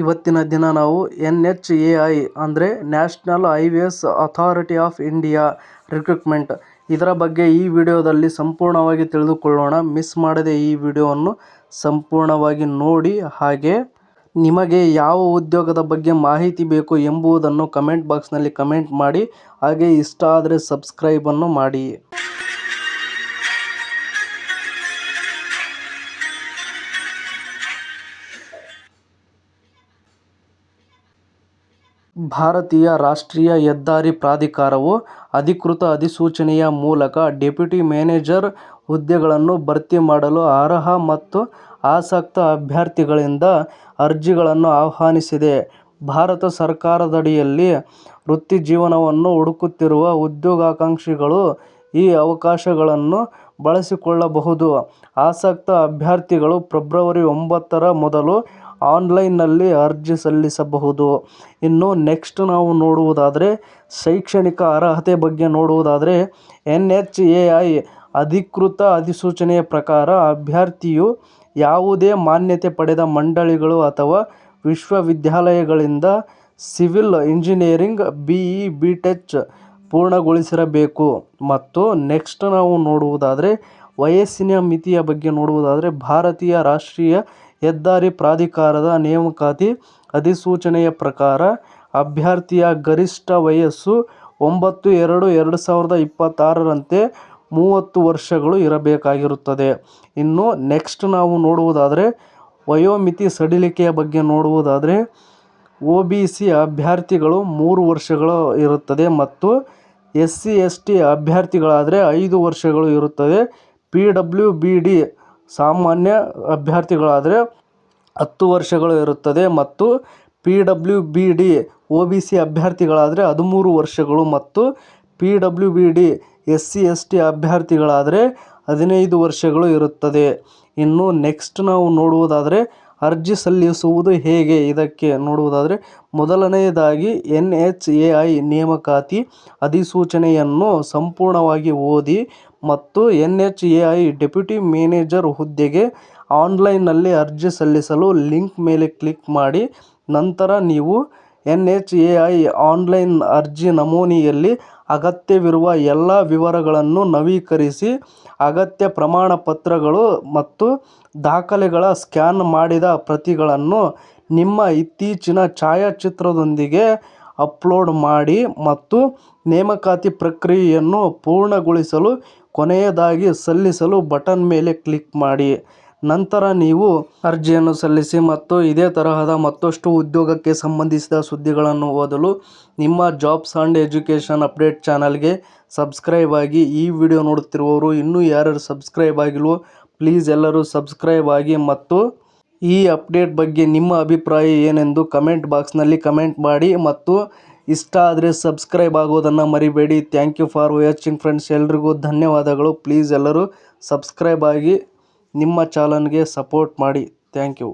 ಇವತ್ತಿನ ದಿನ ನಾವು ಎನ್ ಎಚ್ ಎ ಐ ಅಂದರೆ national highways authority of India recruitment. ಇದರ ಬಗ್ಗೆ ಈ ವಿಡಿಯೋದಲ್ಲಿ ಸಂಪೂರ್ಣವಾಗಿ ತಿಳಿದುಕೊಳ್ಳೋಣ. ಮಿಸ್ ಮಾಡದೆ ಈ ವಿಡಿಯೋವನ್ನು ಸಂಪೂರ್ಣವಾಗಿ ನೋಡಿ. ಹಾಗೆ ನಿಮಗೆ ಯಾವ ಉದ್ಯೋಗದ ಬಗ್ಗೆ ಮಾಹಿತಿ ಬೇಕು ಎಂಬುದನ್ನು ಕಮೆಂಟ್ ಬಾಕ್ಸ್ನಲ್ಲಿ ಕಮೆಂಟ್ ಮಾಡಿ. ಹಾಗೆ ಇಷ್ಟ ಆದರೆ ಸಬ್ಸ್ಕ್ರೈಬನ್ನು ಮಾಡಿ. ಭಾರತೀಯ ರಾಷ್ಟ್ರೀಯ ಹೆದ್ದಾರಿ ಪ್ರಾಧಿಕಾರವು ಅಧಿಕೃತ ಅಧಿಸೂಚನೆಯ ಮೂಲಕ ಡೆಪ್ಯೂಟಿ ಮ್ಯಾನೇಜರ್ ಹುದ್ದೆಗಳನ್ನು ಭರ್ತಿ ಮಾಡಲು ಅರ್ಹ ಮತ್ತು ಆಸಕ್ತ ಅಭ್ಯರ್ಥಿಗಳಿಂದ ಅರ್ಜಿಗಳನ್ನು ಆಹ್ವಾನಿಸಿದೆ. ಭಾರತ ಸರ್ಕಾರದಡಿಯಲ್ಲಿ ವೃತ್ತಿಜೀವನವನ್ನು ಹುಡುಕುತ್ತಿರುವ ಉದ್ಯೋಗಾಕಾಂಕ್ಷಿಗಳು ಈ ಅವಕಾಶಗಳನ್ನು ಬಳಸಿಕೊಳ್ಳಬಹುದು. ಆಸಕ್ತ ಅಭ್ಯರ್ಥಿಗಳು ಫೆಬ್ರವರಿ ಒಂಬತ್ತರ ಮೊದಲು ಆನ್ಲೈನ್ನಲ್ಲಿ ಅರ್ಜಿ ಸಲ್ಲಿಸಬಹುದು. ಇನ್ನು ನೆಕ್ಸ್ಟ್ ನಾವು ನೋಡುವುದಾದರೆ ಶೈಕ್ಷಣಿಕ ಅರ್ಹತೆ ಬಗ್ಗೆ ನೋಡುವುದಾದರೆ ಎನ್ ಎಚ್ ಎ ಐ ಅಧಿಕೃತ ಅಧಿಸೂಚನೆಯ ಪ್ರಕಾರ ಅಭ್ಯರ್ಥಿಯು ಯಾವುದೇ ಮಾನ್ಯತೆ ಪಡೆದ ಮಂಡಳಿಗಳು ಅಥವಾ ವಿಶ್ವವಿದ್ಯಾಲಯಗಳಿಂದ civil engineering B E B tech ಪೂರ್ಣಗೊಳಿಸಿರಬೇಕು ಮತ್ತು ನೆಕ್ಸ್ಟ್ ನಾವು ನೋಡುವುದಾದರೆ ವಯಸ್ಸಿನ ಮಿತಿಯ ಬಗ್ಗೆ ನೋಡುವುದಾದರೆ ಭಾರತೀಯ ರಾಷ್ಟ್ರೀಯ ಹೆದ್ದಾರಿ ಪ್ರಾಧಿಕಾರದ ನೇಮಕಾತಿ ಅಧಿಸೂಚನೆಯ ಪ್ರಕಾರ ಅಭ್ಯರ್ಥಿಯ ಗರಿಷ್ಠ ವಯಸ್ಸು ಒಂಬತ್ತು ಎರಡು ಎರಡು ಸಾವಿರದ ಇಪ್ಪತ್ತಾರರಂತೆ ಮೂವತ್ತು ವರ್ಷಗಳು ಇರಬೇಕಾಗಿರುತ್ತದೆ. ಇನ್ನು ನೆಕ್ಸ್ಟ್ ನಾವು ನೋಡುವುದಾದರೆ ವಯೋಮಿತಿ ಸಡಿಲಿಕೆಯ ಬಗ್ಗೆ ನೋಡುವುದಾದರೆ ಒ ಬಿ ಸಿ ಅಭ್ಯರ್ಥಿಗಳು ಮೂರು ವರ್ಷಗಳು ಇರುತ್ತದೆ ಮತ್ತು ಎಸ್ ಸಿ ಎಸ್ ಟಿ ಅಭ್ಯರ್ಥಿಗಳಾದರೆ ಐದು ವರ್ಷಗಳು ಇರುತ್ತದೆ. ಬಿ, ಡಿ ಸಾಮಾನ್ಯ ಅಭ್ಯರ್ಥಿಗಳಾದರೆ ಹತ್ತು ವರ್ಷಗಳು ಇರುತ್ತದೆ ಮತ್ತು P W B D O B C ಅಭ್ಯರ್ಥಿಗಳಾದರೆ ಹದಿಮೂರು ವರ್ಷಗಳು ಮತ್ತು P W B D S C, S T ಅಭ್ಯರ್ಥಿಗಳಾದರೆ ಹದಿನೈದು ವರ್ಷಗಳು ಇರುತ್ತದೆ. ಇನ್ನು ನೆಕ್ಸ್ಟ್ ನಾವು ನೋಡುವುದಾದರೆ ಅರ್ಜಿ ಸಲ್ಲಿಸುವುದು ಹೇಗೆ ಇದಕ್ಕೆ ನೋಡುವುದಾದರೆ ಮೊದಲನೆಯದಾಗಿ ಎನ್ ಎಚ್ ಎ ಐ ನೇಮಕಾತಿ ಅಧಿಸೂಚನೆಯನ್ನು ಸಂಪೂರ್ಣವಾಗಿ ಓದಿ ಮತ್ತು N H A I deputy manager ಹುದ್ದೆಗೆ ಆನ್ಲೈನ್ನಲ್ಲಿ ಅರ್ಜಿ ಸಲ್ಲಿಸಲು ಲಿಂಕ್ ಮೇಲೆ ಕ್ಲಿಕ್ ಮಾಡಿ, ನಂತರ ನೀವು N H A I online ಅರ್ಜಿ ನಮೂನೆಯಲ್ಲಿ ಅಗತ್ಯವಿರುವ ಎಲ್ಲ ವಿವರಗಳನ್ನು ನವೀಕರಿಸಿ, ಅಗತ್ಯ ಪ್ರಮಾಣಪತ್ರಗಳು ಮತ್ತು ದಾಖಲೆಗಳ ಸ್ಕ್ಯಾನ್ ಮಾಡಿದ ಪ್ರತಿಗಳನ್ನು ನಿಮ್ಮ ಇತ್ತೀಚಿನ ಛಾಯಾಚಿತ್ರದೊಂದಿಗೆ ಅಪ್ಲೋಡ್ ಮಾಡಿ ಮತ್ತು ನೇಮಕಾತಿ ಪ್ರಕ್ರಿಯೆಯನ್ನು ಪೂರ್ಣಗೊಳಿಸಲು, ಕೊನೆಯದಾಗಿ ಸಲ್ಲಿಸಲು ಬಟನ್ ಮೇಲೆ ಕ್ಲಿಕ್ ಮಾಡಿ. ನಂತರ ನೀವು ಅರ್ಜಿಯನ್ನು ಸಲ್ಲಿಸಿ ಮತ್ತು ಇದೇ ತರಹದ ಮತ್ತಷ್ಟು ಉದ್ಯೋಗಕ್ಕೆ ಸಂಬಂಧಿಸಿದ ಸುದ್ದಿಗಳನ್ನು ಓದಲು ನಿಮ್ಮ ಜಾಬ್ಸ್ ಆ್ಯಂಡ್ ಎಜುಕೇಷನ್ ಅಪ್ಡೇಟ್ ಚಾನಲ್ಗೆ ಸಬ್ಸ್ಕ್ರೈಬ್ ಆಗಿ. ಈ ವಿಡಿಯೋ ನೋಡುತ್ತಿರುವವರು ಇನ್ನೂ ಯಾರ್ಯಾರು ಸಬ್ಸ್ಕ್ರೈಬ್ ಆಗಿಲ್ವೋ, ಪ್ಲೀಸ್ ಎಲ್ಲರೂ ಸಬ್ಸ್ಕ್ರೈಬ್ ಆಗಿ ಮತ್ತು ಈ ಅಪ್ಡೇಟ್ ಬಗ್ಗೆ ನಿಮ್ಮ ಅಭಿಪ್ರಾಯ ಏನೆಂದು ಕಮೆಂಟ್ ಬಾಕ್ಸ್ನಲ್ಲಿ ಕಮೆಂಟ್ ಮಾಡಿ ಮತ್ತು ಇಷ್ಟ ಆದರೆ ಸಬ್ಸ್ಕ್ರೈಬ್ ಆಗೋದನ್ನು ಮರಿಬೇಡಿ. Thank you for watching friends ಎಲ್ರಿಗೂ ಧನ್ಯವಾದಗಳು. ಪ್ಲೀಸ್ ಎಲ್ಲರೂ ಸಬ್ಸ್ಕ್ರೈಬ್ ಆಗಿ ನಿಮ್ಮ ಚಾನಲ್ಗೆ ಸಪೋರ್ಟ್ ಮಾಡಿ ಥ್ಯಾಂಕ್ ಯು.